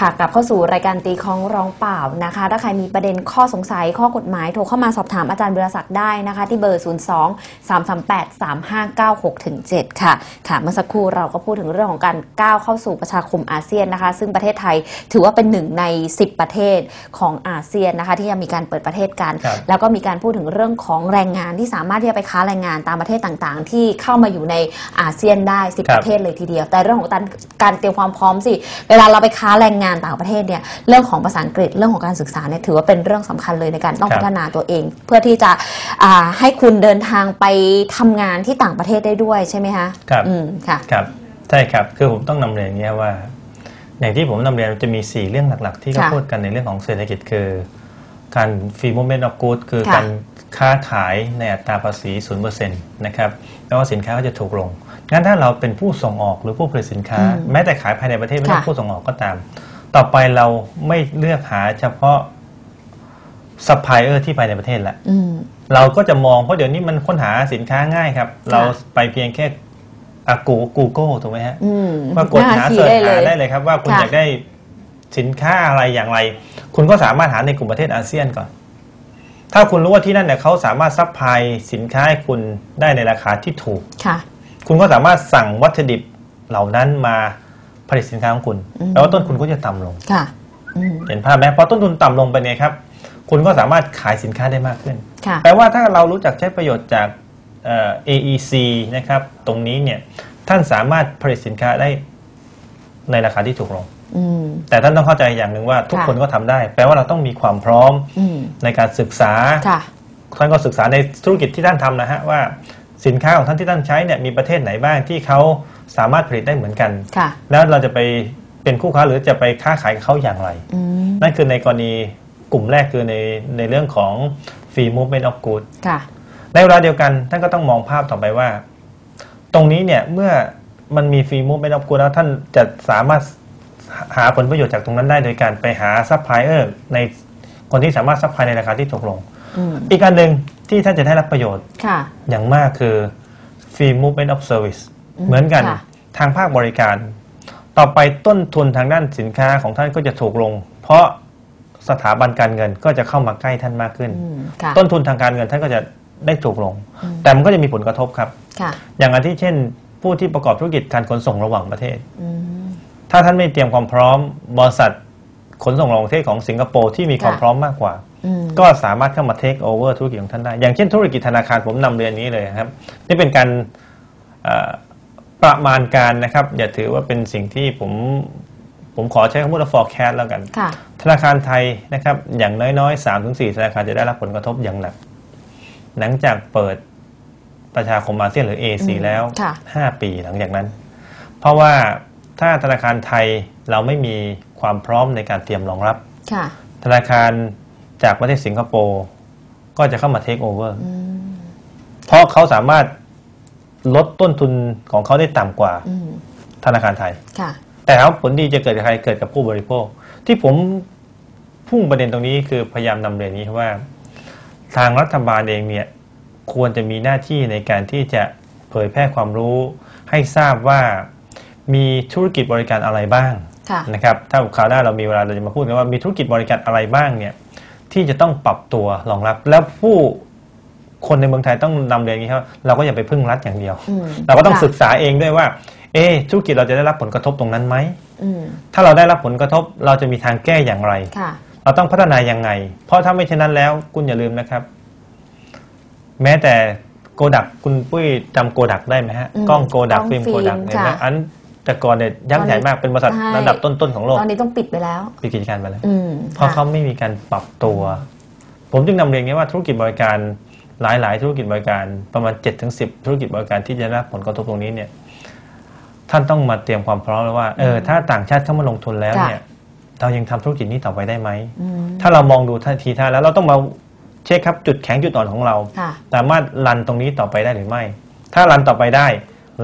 ค่ะกลับเข้าสู่รายการตีคล้องร้องเปล่านะคะ ถ้าใครมีประเด็นข้อสงสัยข้อกฎหมายโทรเข้ามาสอบถามอาจารย์บุรศักดิ์ได้นะคะ ที่เบอร์ 0 2 3 3 8 3 5 9 6ถึง7ค่ะ ค่ะ เมื่อสักครู่เราก็พูดถึงเรื่องของการก้าวเข้าสู่ประชาคมอาเซียนนะคะ ซึ่งประเทศไทยถือว่าเป็นหนึ่งใน 10 ประเทศของอาเซียนนะคะ ที่จะมีการเปิดประเทศกันครับแล้วก็มีการพูดถึงเรื่องของแรงงานที่สามารถที่จะไปค้าแรงงานตามประเทศต่างๆ ที่เข้ามาอยู่ในอาเซียนได้ 10ครับประเทศเลยทีเดียว แต่เรื่องของการการเตรียมความพร้อมสิ เวลาเราไปค้าแรงงานต่างประเทศเนี่ยเรื่องของภาษาอังกฤษเรื่องของการศึกษาเนี่ยถือว่าเป็นเรื่องสำคัญเลยในการต้องครับพัฒนาตัวเอง เพื่อที่จะอ่าให้คุณเดินทางไปทำงานที่ต่างประเทศได้ด้วยใช่ไหมคะครับอืมค่ะครับใช่ครับคือผมต้องนำเรียนอย่างนี้ยว่า อย่างที่ผมนำเรียนจะมี 4 เรื่องหลักๆ ที่เขาค่ะพูดกันในเรื่องของเศรษฐกิจคือ การฟรีโมเมนต์ออฟกูดคือค่ะการค้าขายในอัตราภาษี0%นะครับแล้วว่าสินค้าก็จะถูกลง งั้นถ้าเราเป็นผู้ส่งออกหรือผู้ผลิตสินค้าอืมแม้แต่ขายภายในประเทศไม่ต้องค่ะผู้ส่งออกก็ตาม ต่อไปเราไม่เลือกหาเฉพาะซัพพลายเออร์ที่ภายในประเทศละอืม เราก็จะมองเพราะเดี๋ยวนี้มันค้นหาสินค้าง่ายครับ เราไปเพียงแค่อากูกูเกิลถูกไหมฮะอืมว่ากดหาคีเสิร์ชได้หาได้เลยครับ ว่าคุณค่ะ อยากได้สินค้าอะไรอย่างไร คุณก็สามารถหาในกลุ่มประเทศอาเซียนก่อน ถ้าคุณรู้ว่าที่นั่นเนี่ยเขาสามารถซัพพลายสินค้าให้คุณได้ในราคาที่ถูก ค่ะ คุณก็สามารถสั่งวัตถุดิบเหล่านั้นมา ผลิตสินค้าของคุณอืมแปลว่าต้นทุนก็จะต่ำลงค่ะอืมเห็นภาพไหมพอต้นทุนต่ำลงไปเนี่ยครับ คุณก็สามารถขายสินค้าได้มากขึ้นค่ะแปลว่าถ้าเรารู้จักใช้ประโยชน์จากเอ่อ AEC นะครับ ตรงนี้เนี่ยท่านสามารถผลิตสินค้าได้ในราคาที่ถูกลงอืมแต่ท่านต้องเข้าใจอย่างหนึ่งว่าทุกค่ะคนก็ทำได้ แปลว่าเราต้องมีความพร้อมอืมในการศึกษาค่ะท่านก็ศึกษาในธุรกิจที่ท่านทำนะฮะว่าสินค้าของท่านที่ท่านใช้เนี่ยมีประเทศไหนบ้างที่เขา สามารถผลิตได้เหมือนกันค่ะแล้วเราจะไปเป็นคู่ค้าหรือจะไปค้าขายกับเขาอย่างไรอืมนั่นคือในกรณีกลุ่มแรกคือในในเรื่องของ free movement of goods ค่ะในเวลาเดียวกันท่านก็ต้องมองภาพต่อไปว่า ตรงนี้เนี่ยเมื่อมันมีฟรีมูฟไม่รับกูแล้วท่านจะสามารถหาผลประโยชน์จากตรงนั้นได้โดยการไปหาซัพพลายเออร์ในคนที่สามารถซัพพลายในราคาที่ถูกลงอืมอีกอันหนึ่งที่ท่านจะได้รับประโยชน์ค่ะอย่างมากคือ free movement of service อืม เหมือนกันค่ะทางภาคบริการ ต่อไปต้นทุนทางด้านสินค้าของท่านก็จะถูกลง เพราะสถาบันการเงินก็จะเข้ามาใกล้ท่านมากขึ้นอืมค่ะต้นทุนทางการเงินท่านก็จะได้ถูกลงอืมแต่มันก็จะมีผลกระทบครับค่ะอย่างอาทิเช่น ผู้ที่ประกอบธุรกิจการขนส่งระหว่างประเทศอืมถ้าท่านไม่เตรียมความพร้อม บริษัทขนส่งระหว่างประเทศของสิงคโปร์ที่มีความค่ะพร้อมมากกว่าอืมก็สามารถเข้ามาเทคโอเวอร์ธุรกิจของท่านได้ อย่างเช่นธุรกิจธนาคารผมนำเรียนนี้เลยครับ นี่เป็นการเอ่อ ประมาณการนะครับ อย่าถือว่าเป็นสิ่งที่ผมผมขอใช้คำว่า forecast แล้วกันค่ะธนาคารไทยนะครับ อย่างน้อยๆ3-4ถึงธนาคารจะได้รับผลกระทบอย่างหนัก หลังจากเปิดประชาคมอาเซียนหรือ AC อืมแล้วค่ะ5ปีหลังจากนั้น เพราะว่าถ้าธนาคารไทยเราไม่มีความพร้อมในการเตรียมรองรับค่ะธนาคารจากประเทศสิงคโปร์ก็จะเข้ามาเทคโอเวอร์อืมเพราะเขาสามารถ ลดต้นทุนของเขาได้ต่ำกว่าอืมธนาคารไทยค่ะแต่แล้วผลดีจะเกิดกับใครเกิดกับผู้บริโภค ที่ผมพุ่งประเด็นตรงนี้คือพยายามนำเรียนนี้ว่า ทางรัฐบาลเองเนี่ยควรจะมีหน้าที่ในการที่จะเผยแพร่ความรู้ ให้ทราบว่ามีธุรกิจบริการอะไรบ้างค่ะนะครับ ถ้าคราวหน้าเรามีเวลาเราจะมาพูดกันว่ามีธุรกิจบริการอะไรบ้างเนี่ยที่จะต้องปรับตัวรองรับ แล้วผู้ คนในเมืองไทยต้องนำเรียนอย่างนี้ครับเราก็อย่าไปพึ่งรัฐอย่างเดียวอืมเราก็ต้องค่ะศึกษาเองด้วยว่า เอะธุรกิจเราจะได้รับผลกระทบตรงนั้นไหมอืมถ้าเราได้รับผลกระทบเราจะมีทางแก้อย่างไรค่ะเราต้องพัฒนายังไง เพราะถ้าไม่เช่นนั้นแล้วคุณอย่าลืมนะครับ แม้แต่โกดักคุณปุ้ยจำโกดักได้ไหมฮะอืมกล้องโกดักกล้องฟิล์มฟิล์โกมดักเนี่ยนะค่ะอันแต่ก่อนเนี่ยยักษ์ใหญ่มากเป็นบริษัทใช่ระดับต้นๆของโลกตอนนี้ต้องปิดไปแล้วปิดกิจการไปแล้วอืมเพราะค่ะเขาไม่มีการปรับตัว ผมจึงนำเรียนไงว่าธุรกิจบริการ หลาย ๆ ธุรกิจบริการประมาณ7จ็ถึงสิธุรกิจบริการที่จะได้รับผลกระทบตรงนี้เนี่ยท่านต้องมาเตรียมความพร้อมแล้วว่าเออถ้าต่างชาติเข้ามาลงทุนแล้วค่ะเนี่ยเรายังทำธุรกิจนี้ต่อไปได้ไหมอืมถ้าเรามองดูท่าทีท่าแล้วเราต้องมาเช็คครับจุดแข็งจุดอ่อนของเราค่ะสามารถรันตรงนี้ต่อไปได้หรือไม่ ถ้ารันต่อไปได้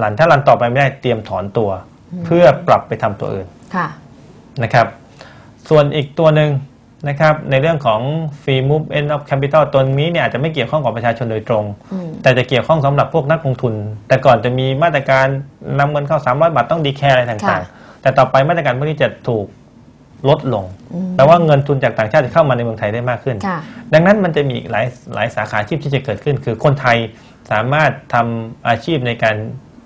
รันถ้ารันต่อไปไม่ได้เตรียมถอนตัว เพื่อปรับไปทำตัวอื่นค่ะนะครับ ส่วนอีกตัวหนึ่ง นะครับในเรื่องของ free movement of capital ตัวนี้เนี่ยอาจจะไม่เกี่ยวข้องกับประชาชนโดยตรงอืมแต่จะเกี่ยวข้องสำหรับพวกนักลงทุน แต่ก่อนจะมีมาตรการนำเงินเข้า 300 บาทต้องดีแคร์อะไรต่างค่ะๆแต่ต่อไปมาตรการพวกนี้จะถูกลดลงอืมแปลว่าเงินทุนจากต่างชาติจะเข้ามาในเมืองไทยได้มากขึ้นค่ะดังนั้นมันจะมีอีกหลายหลายสาขาอาชีพที่จะเกิดขึ้น คือคนไทยสามารถทำอาชีพในการ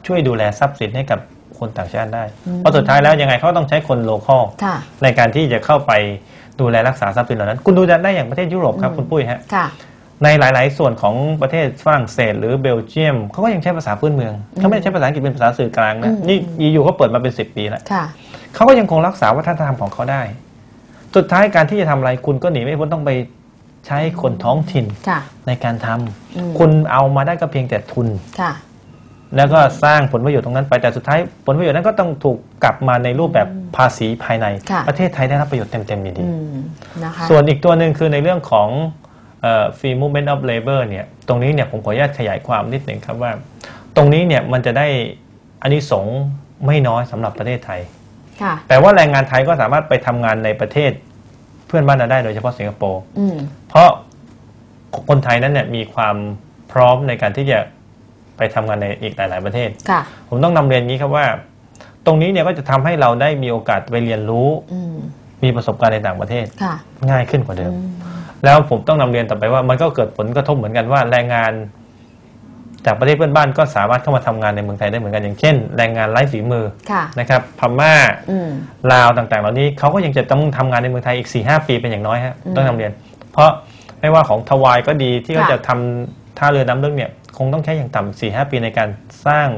ช่วยดูแลทรัพย์สินให้กับคนต่างชาติได้อืมเพราะสุดท้ายแล้วยังไงเขาต้องใช้คนโลคอลค่ะในการที่จะเข้าไป ดูแลรักษาทรัพย์สินเหล่านั้น คุณดูได้อย่างประเทศยุโรปครับอืมคุณปุ้ยฮะค่ะ ในหลาย ๆ ส่วนของประเทศฝรั่งเศส หรือเบลเยียมเขาก็ยังใช้ภาษาพื้นเมืองเขาไม่ได้ใช้ภาษาอังกฤษเป็นภาษาสื่อกลางนะอืมนี่อยู่เขาเปิดมาเป็นสิบปีแล้วค่ะเขาก็ยังคงรักษาวัฒนธรรมของเขาได้ สุดท้ายการที่จะทำอะไรคุณก็หนีไม่พ้นต้องไปใช้คนท้องถิ่นค่ะในการทำอืมคุณเอามาได้ก็เพียงแต่ทุนค่ะ แล้วก็สร้างผลประโยชน์ตรงนั้นไปแต่สุดท้ายผลประโยชน์นั้นก็ต้องถูกกลับมาในรูปแบบภาษีภายใน ค่ะประเทศไทยได้รับประโยชน์เต็มๆดีอืมนะคะ ส่วนอีกตัวหนึ่งคือในเรื่องของเอ่อ free movement of labor เนี่ยตรงนี้เนี่ยผมขออนุญาตขยายความนิดหนึ่งครับว่า ตรงนี้เนี่ยมันจะได้อานิสงส์ไม่น้อยสำหรับประเทศไทย ค่ะ แต่ว่าแรงงานไทยก็สามารถไปทำงานในประเทศเพื่อนบ้านเราได้โดยเฉพาะสิงคโปร์ อืม เพราะคนไทยนั้นเนี่ยมีความพร้อมในการที่จะ ไปทำงานในอีกหลาย ๆ ประเทศค่ะผมต้องนำเรียนอย่างนี้ครับว่า ตรงนี้เนี่ยก็จะทำให้เราได้มีโอกาสไปเรียนรู้อืมมีประสบการณ์ในต่างประเทศค่ะง่ายขึ้นกว่าเดิอืมมแล้วผมต้องนำเรียนต่อไปว่ามันก็เกิดผลกระทบเหมือนกันว่าแรงงาน จากประเทศเพื่อนบ้านก็สามารถเข้ามาทำงานในเมืองไทยได้เหมือนกันอย่างเช่น แรงงานไร้ฝีมือค่ะนะครับพม่าอืมลาวต่างๆ เหล่านี้เขาก็ยังจะต้องทำงานในเมืองไทยอีก4ีหปีเป็นอย่างน้อยฮะอืมต้องนำเรียน เพราะไม่ว่าของทวายก็ดีที่เขาค่ะจะทำท่าเรือน้ำลึกเนี่ยค งต้องใช้อย่างต่ำสี่ห้าปีในการสร้าง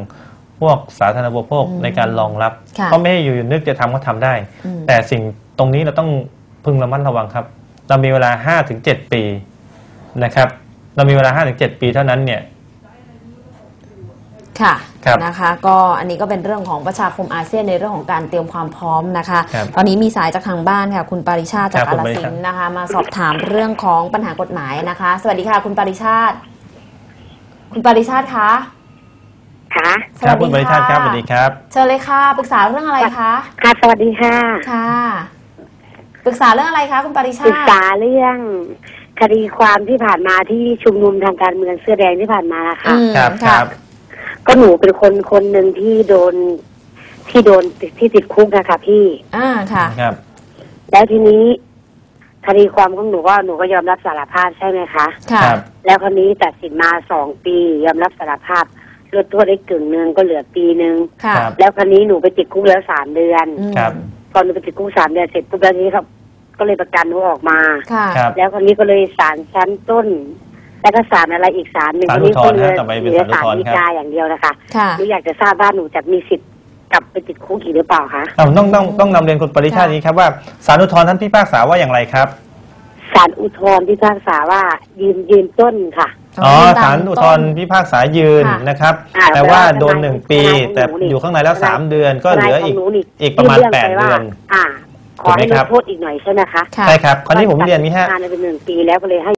พวกสาธารณูปโภคในการรองรับค่ะเพราะไม่ให้อยู่ๆนึกจะทำก็ทำได้ อืม แต่สิ่งตรงนี้เราต้องพึงระมัดระวังครับ เรามีเวลา5-7ปีนะครับ เรามีเวลา5-7ปีเท่านั้นเนี่ย ค่ะครับนะคะก็อันนี้ก็เป็นเรื่องของประชาคมอาเซียนในเรื่องของการเตรียมความพร้อมนะคะ ครับตอนนี้มีสายจากทางบ้านค่ะ คุณปริชาติจากครับกาคุณลปริสิชาตินธุ์นะคะ มาสอบถามเรื่องของปัญหากฎหมายนะคะ สวัสดีค่ะ คุณปริชาติ คุณปริชาติคะค่ะครับคุณบริชาติครับสวัสดีครับ เชิญเลยค่ะปรึกษาเรื่องอะไรคะค่ะสวัสดีค่ะค่ะปรึกษาเรื่องอะไรคะคุณปริชาปรึกติษาเรื่องคดีความที่ผ่านมาที่ชุมนุมทางการเมืองเสื้อแดงที่ผ่านมาค่ะอืมครับคค่ะรับก็หนูเป็นคนคนหนึ่งที่โดนที่โดนที่ติดคุกนะคะพี่ อ่าค่ะ ครับ แล้วทีนี้ คดีความของหนูก็หนูก็ยอมรับสารภาพใช่ไหมคะ ค่ะครับ แล้วคนนี้ตัดสินมาสองปี ยอมรับสารภาพลดโทษได้กึ่งหนึ่งก็เหลือปีหนึ่งค่ะครับ แล้วคนนี้หนูไปติดคุกแล้วสามเดือนอืมครับ พอหนูไปติดคุกสามเดือนเสร็จปุ๊บแล้วทีนี้ครับก็เลยประกันหนูออกมา ค่ะ ครับ แล้วคนนี้ก็เลยศาลชั้นต้น แล้วก็ศาลอะไรอีกศาลหนึ่งศาลคนนี้อุทธรณ์เหลืฮะต่อไปเป็นเหลือศาศาลลอุทธรณ์ฎีครับกาอย่างเดียวนะคะค่ะ หนูอยากจะทราบว่าหนูจะมีสิทธิ์ กลับไปติดคุกอีกหรือเปล่าคะเอาต้องต้องต้องนำเรียนคุณปริชาติค่ะนี้ครับว่าสารอุทธรณ์ท่านพิพากษาว่าอย่างไรครับศาลอุทธรณ์พิพากษาว่ายืนยืนต้นค่ะ อ๋อตมศาลอุทธรณ์พิพากษายืนค่ะนะครับ อ่าแต่ว่าแต่ว่าโดนหนึ่งปีทนายของแต่หนูนี่อยู่ข้างในแล้วทนายสามเดือนก็เหลือทนายขอีงกหนูนี่อีกประมาณยื่แปดไเดือน อ่าขถูอกไหมให้ลครัดบโทษอีกหน่อยใช่ไหมคะค่ะ ใช่ครับคราวนี้ผมเรียนนี้ฮะทานไปหนึ่งปีแล้วก็เลยให้